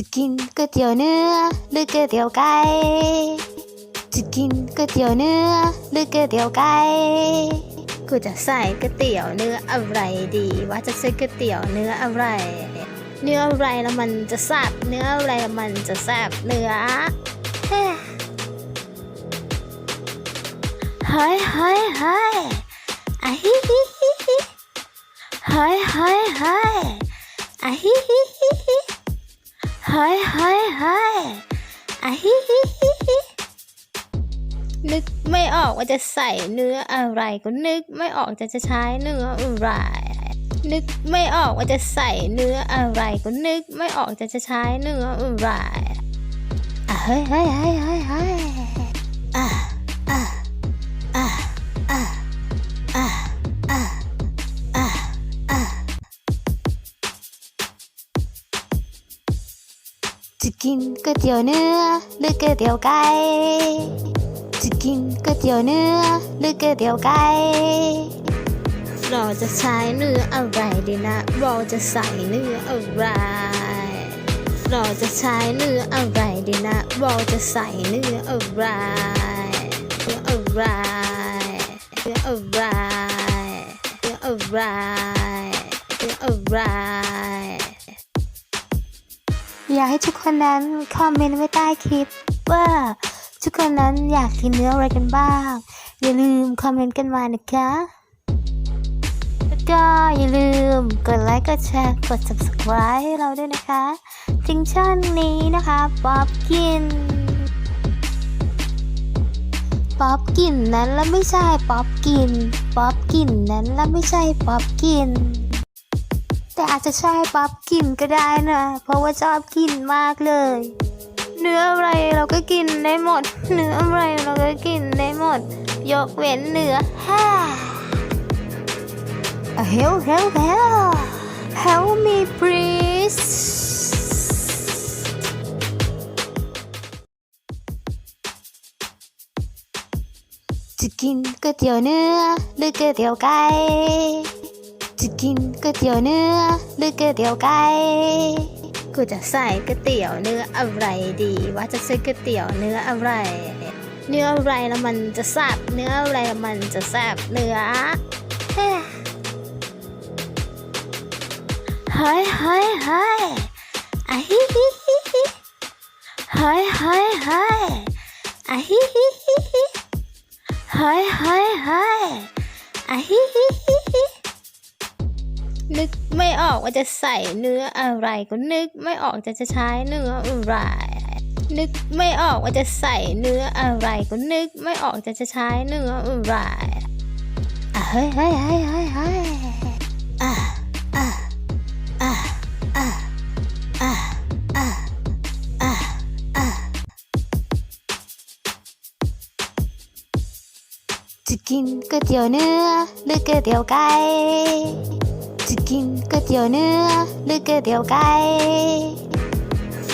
จะกินก๋วยเตี๋ยวเนื้อหรือก๋วยเตี๋ยวไก่จะกินก๋วยเตี๋ยวเนื้อหรือก๋วยเตี๋ยวไก่กูจะใส่ก๋วยเตี๋ยวเนื้ออะไรดี ว่าจะใส่ก๋วยเตี๋ยวเนื้ออะไร เนื้ออะไรแล้วมันจะแซ่บเนื้ออะไรแล้วมันจะแซ่บเนื้อเฮ้เฮ้ยเฮ้ยเฮ้ยอะฮิฮิฮิฮิเฮ้ยเฮ้ยเฮ้ยอะฮิฮิฮิฮิ เฮ้ยเฮ้ยเฮ้ยอะฮิฮิฮิฮินึกไม่ออกว่าจะใส่เนื้ออะไรก็นึกไม่ออกจะจะใช้เนื้ออะไรนึกไม่ออกว่าจะใส่เนื้ออะไรก็นึกไม่ออกจะจะใช้เนื้ออะไรอะเฮ้ยเฮ้ยเฮ้ยเฮ้ย จะกินก๋วยเตี๋ยวเนื้อหรือก๋วยเตี๋ยวไก่จะกินก๋วยเตี๋ยวเนื้อหรือก๋วยเตี๋ยวไก่เราจะใช้เนื้ออะไรดีนะ เราจะใส่เนื้ออะไร เราจะใช้เนื้ออะไรดีนะ เราจะใส่เนื้ออะไร เนื้ออะไร เนื้ออะไร เนื้ออะไร เนื้ออะไร อยากให้ทุกคนนั้นคอมเมนต์ไว้ใต้คลิป ว่าทุกคนนั้นอยากกินเนื้ออะไรกันบ้าง อย่าลืมคอมเมนต์กันมานะคะ แล้วก็อย่าลืมกดไลค์กดแชร์กด subscribe ให้เราด้วยนะคะถึงช่องนี้นะคะป๊อปกินป๊อปกินนั้นแล้วไม่ใช่ป๊อปกินป๊อปกินนั้นแล้วไม่ใช่ป๊อปกิน แต่อาจจะใช่ป๊อปกินก็ได้นะ เพราะว่าชอบกินมากเลย เนื้ออะไรเราก็กินได้หมด เนื้ออะไรเราก็กินได้หมด ยกเว้นเนื้อแห่ Help, help, help! Help me, please! จะกินก๋วยเตี๋ยวเนื้อหรือก๋วยเตี๋ยวไก่ จะกินก๋วยเตี๋ยวเนื้อหรือก๋วยเตี๋ยวไก่กูจะใส่ก๋วยเตี๋ยวเนื้ออะไรดีว่าจะใส่ก๋วยเตี๋ยวเนื้ออะไร เนื้ออะไรแล้วมันจะแซ่บเนื้ออะไรแล้วมันจะแซ่บเนื้อเฮ้เฮ้ยเฮ้ยเฮ้ยอะฮิฮิฮิฮิเฮ้ยเฮ้ยเฮ้ยอะฮิฮิฮิฮิเฮ้ยเฮ้ยเฮ้ยอะฮิฮิฮิฮิ นึกไม่ออกว่าจะใส่เนื้ออะไรก็นึกไม่ออกจะจะใช้เนื้ออะไร นึกไม่ออกว่าจะใส่เนื้ออะไรก็นึกไม่ออกจะจะใช้เนื้ออะไรอะเฮ้ยเฮ้ยเฮ้ยเฮ้ยเฮ้ยอะอะอะอะอะอะอะอะจะกินก๋วยเตี๋ยวเนื้อหรือก๋วยเตี๋ยวไก่ จะกินก๋วยเตี๋ยวเนื้อหรือก๋วยเตี๋ยวไก่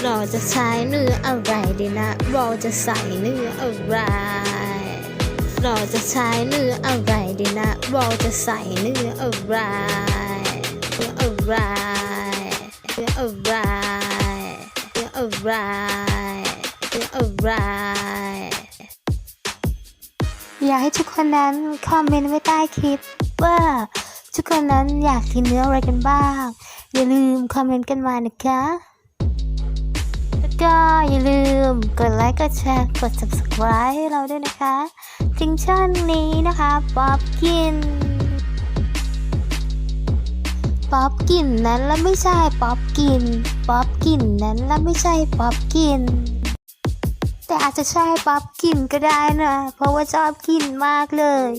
เราจะใช้เนื้ออะไรดีนะ เราจะใส่เนื้ออะไร เราจะใช้เนื้ออะไรดีนะ เราจะใส่เนื้ออะไรเนื้ออะไรเนื้ออะไรเนื้ออะไรเนื้ออะไรอยากให้ทุกคนนั้นคอมเมนต์ไว้ใต้คลิปว่า ทุกคนนั้นอยากกินเนื้ออะไรกันบ้าง อย่าลืมคอมเมนต์กันมานะคะแล้วก็อย่าลืมกดไลค์ กดแชร์ กด subscribe ให้เราด้วยนะคะถึงช่องนี้นะคะป๊อปกินป๊อปกินนั้นแล้วไม่ใช่ป๊อปกินป๊อปกินนั้นแล้วไม่ใช่ป๊อปกิน แต่อาจจะใช่ป๊อปกินก็ได้นะ เพราะว่าชอบกินมากเลย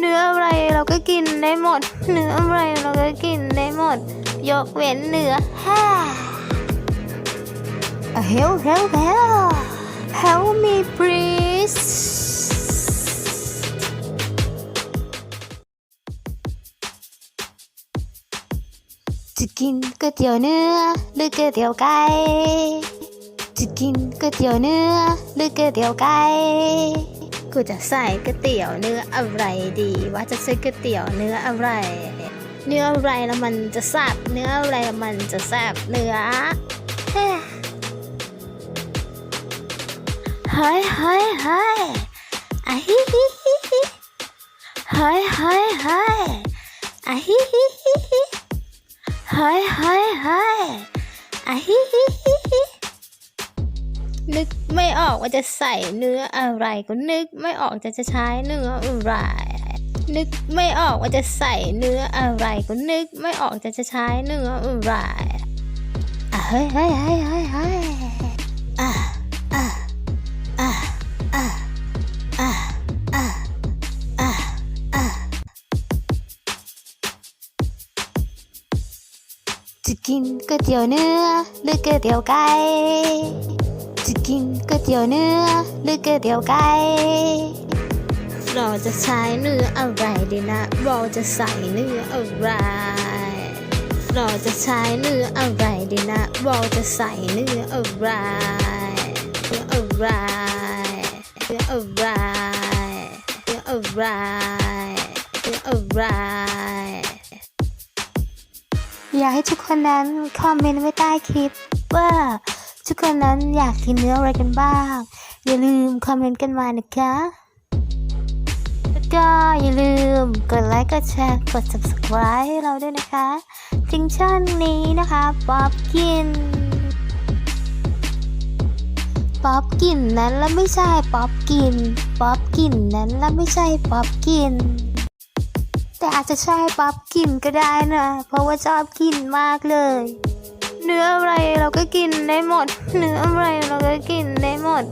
เนื้ออะไรเราก็กินได้หมด เนื้ออะไรเราก็กินได้หมด ยกเว้นเนื้อแห่อะ help help help help me please จะกินก๋วยเตี๋ยวเนื้อหรือก๋วยเตี๋ยวไก่จะกินก๋วยเตี๋ยวเนื้อหรือก๋วยเตี๋ยวไก่ กูจะใส่ก๋วยเตี๋ยวเนื้ออะไรดี ว่าจะซื้ก๋วยเตี๋ยวเนื้ออะไร เนื้ออะไรแล้วมันจะแซบเนื้ออะไรแล้วมันจะแซบเนื้อเฮ้ยเฮ้ยเฮ้ยอะฮิฮิฮิฮิเฮ้ยเฮ้ยเฮ้ยอะฮิฮิฮิฮิเฮ้ยเฮ้ยเฮ้ยอะฮิฮิฮิ นึกไม่ออกว่าจะใส่เนื้ออะไร ก็นึกไม่ออกจะจะใช้เนื้ออะไร นึกไม่ออกว่าจะใส่เนื้ออะไร ก็นึกไม่ออกจะจะใช้เนื้ออะไรอะเฮ้ยเฮ้ยเฮ้ยเฮ้ยเฮ้ยอะอะอะอะอะอะอะอะจะกินก๋วยเตี๋ยวเนื้อหรือก๋วยเตี๋ยวไก่ จะกินก๋วยเตี๋ยวเนื้อหรือก๋วยเตี๋ยวไก่เราจะใช้เนื้ออะไรดีนะ เราจะใส่เนื้ออะไร เราจะใช้เนื้ออะไรดีนะ เราจะใส่เนื้ออะไร เนื้ออะไร เนื้ออะไร เนื้ออะไร เนื้ออะไร อยากให้ทุกคนนั้นคอมเมนต์ไว้ใต้คลิปว่า ทุกคนนั้นอยากกินเนื้ออะไรกันบ้าง อย่าลืมคอมเมนต์กันมานะคะแล้วก็อย่าลืมกดไลค์กดแชร์กด subscribe ให้เราด้วยนะคะถึงช่องนี้นะคะป๊อปกินป๊อปกินนั้นแล้วไม่ใช่ป๊อปกินป๊อปกินนั้นแล้วไม่ใช่ป๊อปกิน แต่อาจจะใช่ป๊อปกินก็ได้นะ เพราะว่าชอบกินมากเลย เนื้ออะไร เราก็กินได้หมด เนื้ออะไรเราก็กินได้หมด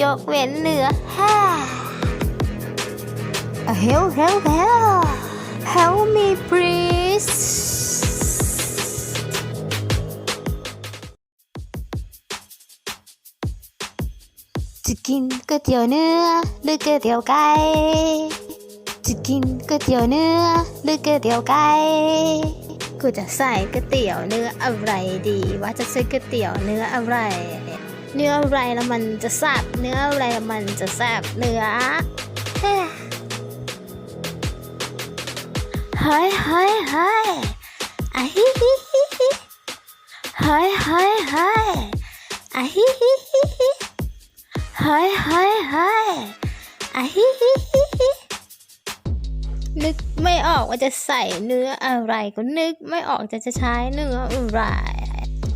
ยกเว้นเนื้อแห่ Help help help help me please จะกินก๋วยเตี๋ยวเนื้อหรือก๋วยเตี๋ยวไก่จะกินก๋วยเตี๋ยวเนื้อหรือก๋วยเตี๋ยวไก่ กูจะใส่ก๋วยเตี๋ยวเนื้ออะไรดี ว่าจะใส่ก๋วยเตี๋ยวเนื้ออะไร เนื้ออะไรแล้วมันจะแซ่บเนื้ออะไรแล้วมันจะแซ่บเนื้อเฮ้ Hi, hi, hi. Ah, hee, hee, hee, hee. Hi, hi, hi. Ah, hee, hee, hee, hee. Hi, hi, hi. Ah, hee, hee, hee, hee. นึกไม่ออกว่าจะใส่เนื้ออะไรก็นึกไม่ออกจะจะใช้เนื้ออะไร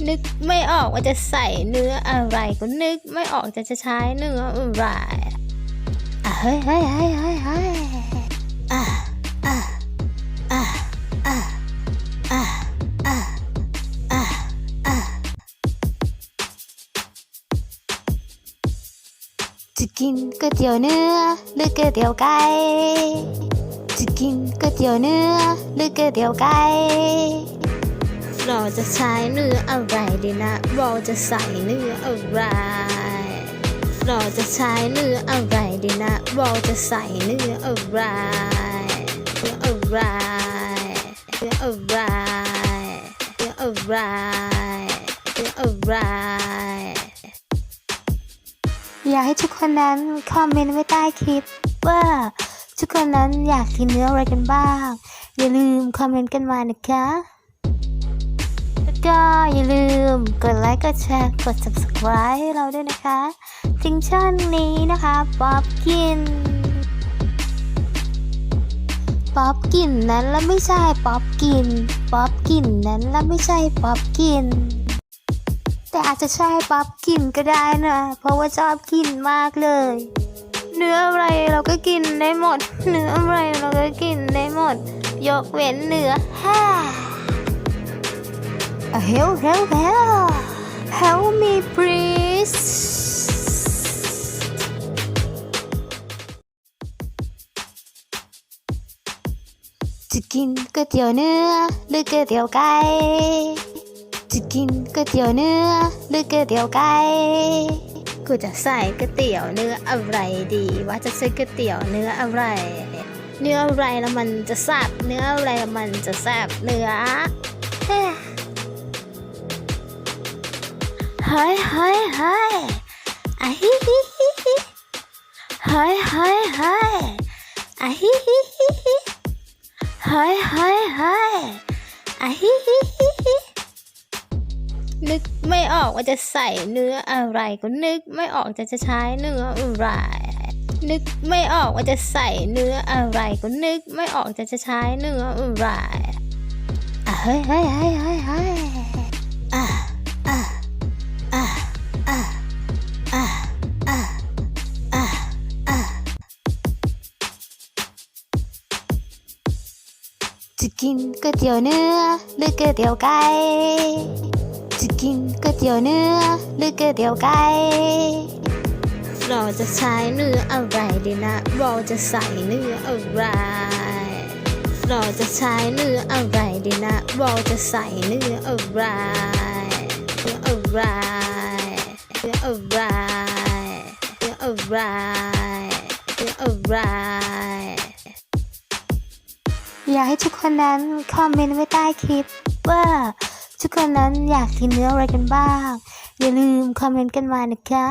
นึกไม่ออกว่าจะใส่เนื้ออะไรก็นึกไม่ออกจะจะใช้เนื้ออะไรอะเฮ้ยเฮ้ยเฮ้ยเฮ้ยเฮ้ยอะอะอะอะอะอะอะอะจะกินก๋วยเตี๋ยวเนื้อหรือก๋วยเตี๋ยวไก่ จะกินก๋วยเตี๋ยวเนื้อหรือก๋วยเตี๋ยวไก่เราจะใช้เนื้ออะไรดีนะ เราจะใส่เนื้ออะไร เราจะใช้เนื้ออะไรดีนะ เราจะใส่เนื้ออะไรเนื้ออะไรเนื้ออะไรเนื้ออะไรเนื้ออะไรอยากให้ทุกคนนั้นคอมเมนต์ไว้ใต้คลิปว่า ทุกคนนั้นอยากกินเนื้ออะไรกันบ้าง อย่าลืมคอมเมนต์กันมานะคะแล้วก็อย่าลืมกดไลค์กดแชร์กด subscribe ให้เราด้วยนะคะถึงช่องนี้นะคะป๊อปกินป๊อปกินนั้นแล้วไม่ใช่ป๊อปกินป๊อปกินนั้นแล้วไม่ใช่ป๊อปกินแต่อาจจะใช่ป๊อปกินก็ได้นะ เพราะว่าชอบกินมากเลย เนื้ออะไรเราก็กินได้หมด เนื้ออะไรเราก็กินได้หมด ยกเว้นเนื้อแห่อะ help help help help me please จะกินก๋วยเตี๋ยวเนื้อหรือก๋วยเตี๋ยวไก่จะกินก๋วยเตี๋ยวเนื้อหรือก๋วยเตี๋ยวไกู่จะใส่ก๋วยเตี๋ยวเนื้ออะไรดีว่าจะซื้ก๋วยเตี๋ยวเนื้ออะไร เนื้ออะไรแล้วมันจะแซ่บเนื้ออะไรแล้วมันจะแซ่บเนื้อเฮ้ยเฮ้ยเฮ้ยไอะฮิฮิฮิเฮ้ยเฮ้ยเฮ้ยไอะฮิฮิฮิเฮ้ยเฮ้ยเฮ้ยไอะฮิฮิฮิ นึกไม่ออกว่าจะใส่เนื้ออะไรก็นึกไม่ออกจะจะใช้เนื้ออะไร นึกไม่ออกว่าจะใส่เนื้ออะไรก็นึกไม่ออกจะจะใช้เนื้ออะไรอะเฮ้ยเฮ้ยเฮ้ยเฮ้ยเฮ้ยอะอะอะอะอะอะอะอะจะกินก๋วยเตี๋ยวเนื้อหรือก๋วยเตี๋ยวไก่ จะกินก๋วยเตี๋ยวเนื้อหรือก๋วยเตี๋ยวไก่เราจะใช้เนื้ออะไรดีนะ เราจะใส่เนื้ออะไร เราจะใช้เนื้ออะไรดีนะ เราจะใส่เนื้ออะไร เนื้ออะไร เนื้ออะไร เนื้ออะไร เนื้ออะไร อยากให้ทุกคนนั้นคอมเมนต์ไว้ใต้คลิปว่า ทุกคนนั้นอยากกินเนื้ออะไรกันบ้าง อย่าลืมคอมเมนต์กันมานะคะ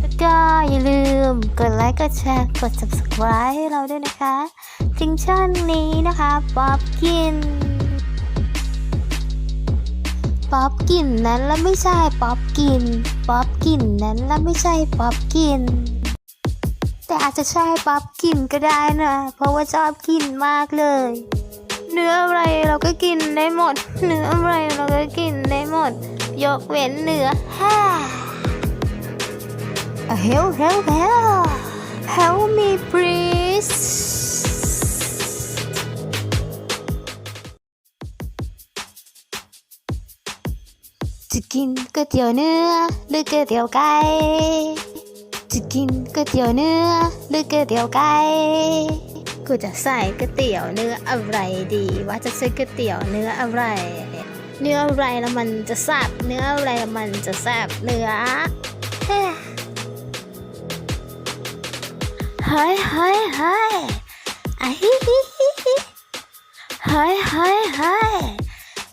แล้วก็อย่าลืมกดไลค์ กดแชร์ กด subscribe ให้เราด้วยนะคะถึงช่องนี้นะคะป๊อปกินป๊อปกินนั้นแล้วไม่ใช่ป๊อปกินป๊อปกินนั้นแล้วไม่ใช่ป๊อปกิน แต่อาจจะใช่ป๊อปกินก็ได้นะ เพราะว่าชอบกินมากเลย เนื้ออะไรเราก็กินได้หมด เนื้ออะไรเราก็กินได้หมด ยกเว้นเนื้อแห่ Uh, help, help, help. Help me, please. จะกินก๋วยเตี๋ยวเนื้อหรือก๋วยเตี๋ยวไก่จะกินก๋วยเตี๋ยวเนื้อหรือก๋วยเตี๋ยวไก่ กูจะใส่ก๋วยเตี๋ยวเนื้ออะไรดี ว่าจะใส่ก๋วยเตี๋ยวเนื้ออะไร เนื้ออะไรแล้วมันจะแซ่บเนื้ออะไรแล้วมันจะแซ่บเนื้อเฮ้ยเฮ้ยเฮ้ยเฮ้ยอะฮิฮิฮิฮิเฮ้ยเฮ้ยเฮ้ย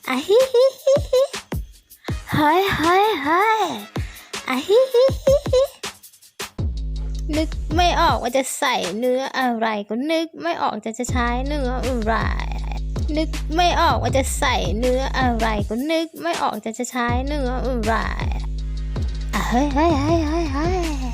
อะฮิฮิฮิฮิเฮ้ยเฮ้ยเฮ้ยอะฮิฮิฮิฮิ นึกไม่ออกว่าจะใส่เนื้ออะไร ก็นึกไม่ออกจะจะใช้เนื้ออะไร นึกไม่ออกว่าจะใส่เนื้ออะไร ก็นึกไม่ออกจะจะใช้เนื้ออะไรอะเฮ้ยเฮ้ยเฮ้ยเฮ้ยเฮ้ย